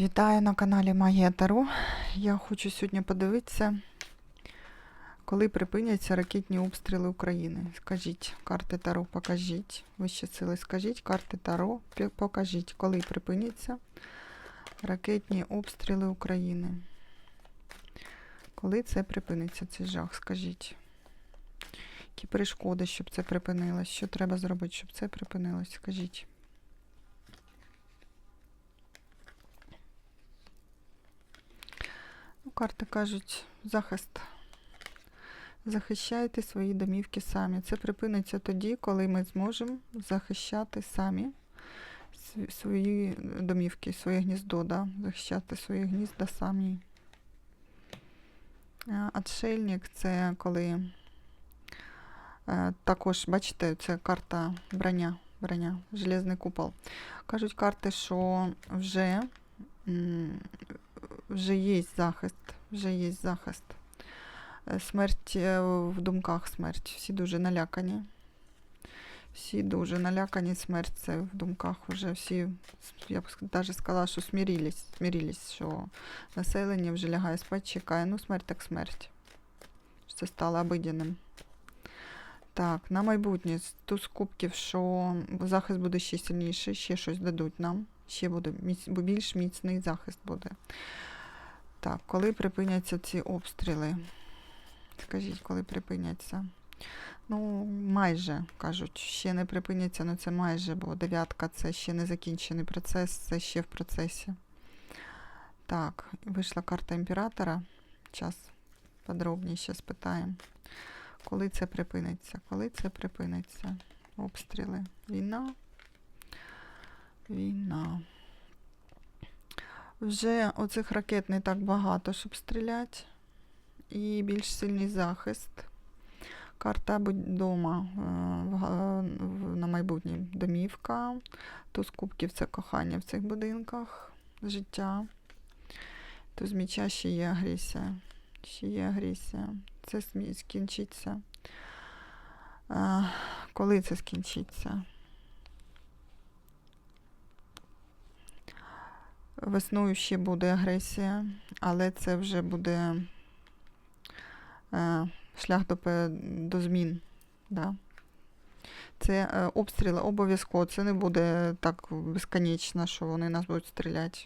Вітаю на каналі Магія Таро. Я хочу сьогодні подивитися, коли припиняться ракетні обстріли України. Скажіть, карти Таро покажіть. Вищі сили, скажіть, карти Таро покажіть, коли припиняться ракетні обстріли України. Коли це припиниться, цей жах, скажіть. Які перешкоди, щоб це припинилось? Що треба зробити, щоб це припинилось? Скажіть. Ну, карти кажуть, захист. Захищайте свої домівки самі. Це припиниться тоді, коли ми зможемо захищати самі свої домівки, своє гніздо, да? захищати свої гнізда самі. Отшельник це коли е, також, бачите, це карта броня, броня, железний купол. Кажуть карти, що вже вже є захист, вже є захист. Е, Смерть е, в думках смерть. Всі дуже налякані. Всі дуже налякані, смерть це в думках вже всі, я б навіть сказала, що смирились, смирились, що населення вже лягає спать, чекає. Ну, смерть так смерть. Це стало обиденним. Так, на майбутнє з туз кубків, що захист буде ще сильніший, ще щось дадуть нам. Ще буде більш міцний захист буде. Так, коли припиняться ці обстріли? Скажіть, коли припиняться? Ну, майже кажуть, ще не припиняться, ну це майже, бо дев'ятка це ще не закінчений процес, це ще в процесі. Так, вийшла карта імператора. Час подробніше спитаємо. Коли це припиниться? Коли це припиниться? Обстріли. Війна. Війна. Вже оцих ракет не так багато, щоб стріляти. І більш сильний захист. Карта будь дома на майбутнє домівка. Туз кубків це кохання в цих будинках, життя. Туз міча ще є агресія. Ще є агресія. Це скінчиться. Коли це скінчиться? Весною ще буде агресія, але це вже буде е, шлях до, до змін. Да. Це е, обстріли обов'язково. Це не буде так безконечно, що вони нас будуть стріляти.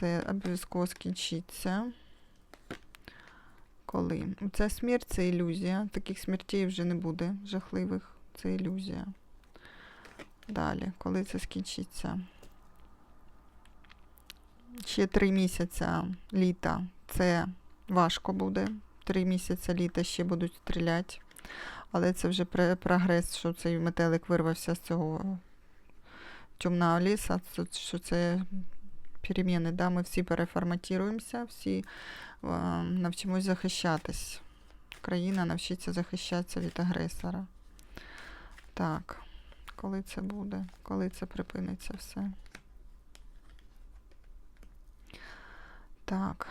Це обов'язково скінчиться. Коли? Це смерть, це ілюзія. Таких смертей вже не буде жахливих. Це ілюзія. Далі, коли це скінчиться? Ще три місяця літа це важко буде. Три місяці літа ще будуть стріляти. Але це вже прогрес, що цей метелик вирвався з цього темного ліса, що це переміни. Да? Ми всі переформатуємося, всі навчимось захищатись. Країна навчиться захищатися від агресора. Так, коли це буде? Коли це припиниться все? Так.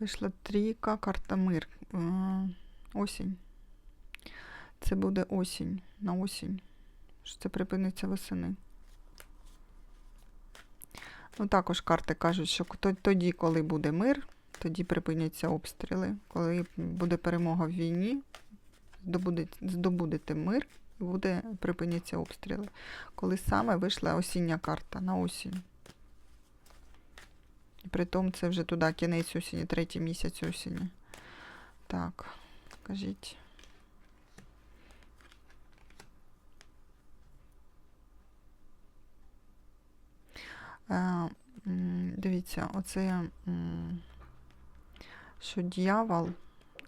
Вийшла трійка, карта мир. Осінь. Це буде осінь. На осінь. Що це припиниться восени. Ну, також карти кажуть, що тоді, коли буде мир, тоді припиняться обстріли. Коли буде перемога в війні, здобудете мир, буде припиняться обстріли. Коли саме вийшла осіння карта на осінь. І Притом це вже туди кінець осені, третій місяць осені. Так, кажіть. Е, дивіться, оце, що дьявол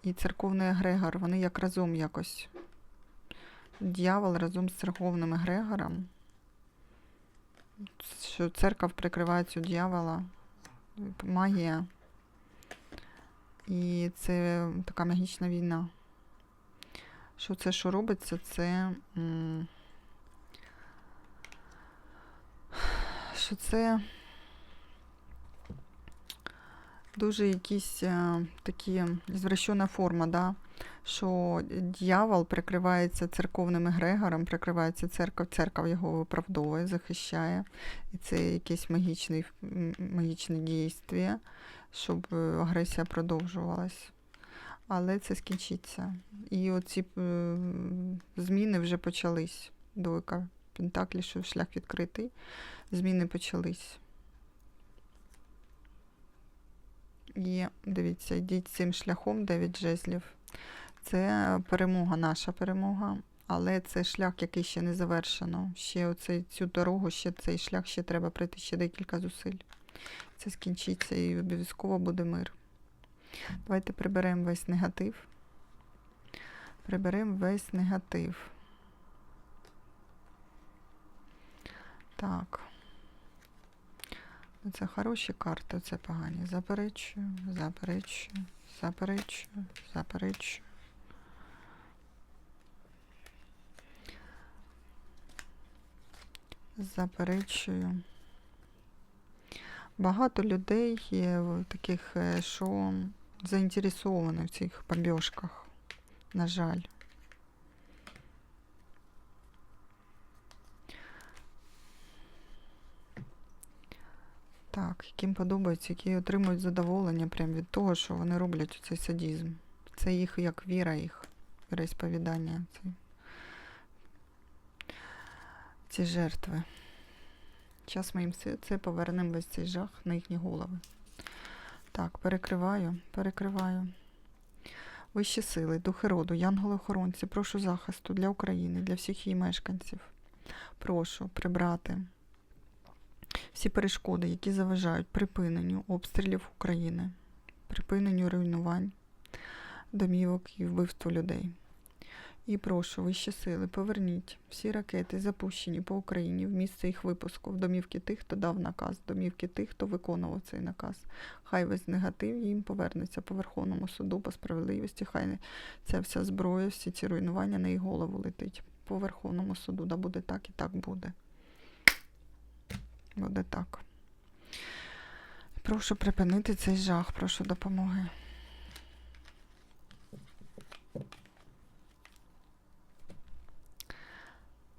і церковний егрегор, вони як разом якось. Дьявол разом з церковним егрегором. Що церква прикриває цю дьявола магія. І це така магічна війна. Що це, що робиться, це. Що це дуже якісь е, такі звращена форма, да? Що дьявол прикривається церковним егрегором, прикривається церква, церква його виправдовує, захищає. І це якесь магічне, м, магічне дійство, щоб е, агресія продовжувалась. Але це скінчиться. І оці е, зміни вже почались. Двойка Пентаклі, що шлях відкритий. Зміни почались. І дивіться, йдіть цим шляхом, 9 жезлів. Це перемога, наша перемога. Але це шлях, який ще не завершено. Ще оцей, цю дорогу, ще цей шлях ще треба пройти ще декілька зусиль. Це скінчиться і обов'язково буде мир. Давайте приберемо весь негатив. Приберемо весь негатив. Так. Ну, Це хороші карти, це погані. Заперечую, заперечую, заперечую, заперечую. Заперечую. Багато людей є в таких, е, що заінтересовані в цих бомбьошках. На жаль. Так, яким подобається, які отримують задоволення прямо від того, що вони роблять цей садізм. Це їх як віра їх, віросповідання. Ці жертви. Зараз ми їм це повернемо весь цей жах на їхні голови. Так, перекриваю, перекриваю. Вищі сили, духи роду, янголи-охоронці, прошу захисту для України, для всіх її мешканців. Прошу прибрати всі перешкоди, які заважають припиненню обстрілів України, припиненню руйнувань, домівок і вбивству людей. І прошу вищі сили, поверніть всі ракети, запущені по Україні в місце їх випуску, в домівки тих, хто дав наказ, в домівки тих, хто виконував цей наказ. Хай весь негатив їм повернеться по Верховному суду, по справедливості. Хай ця вся зброя, всі ці руйнування на їх голову летить. По Верховному суду. Да буде так і так буде. Буде так. Прошу припинити цей жах, прошу допомоги.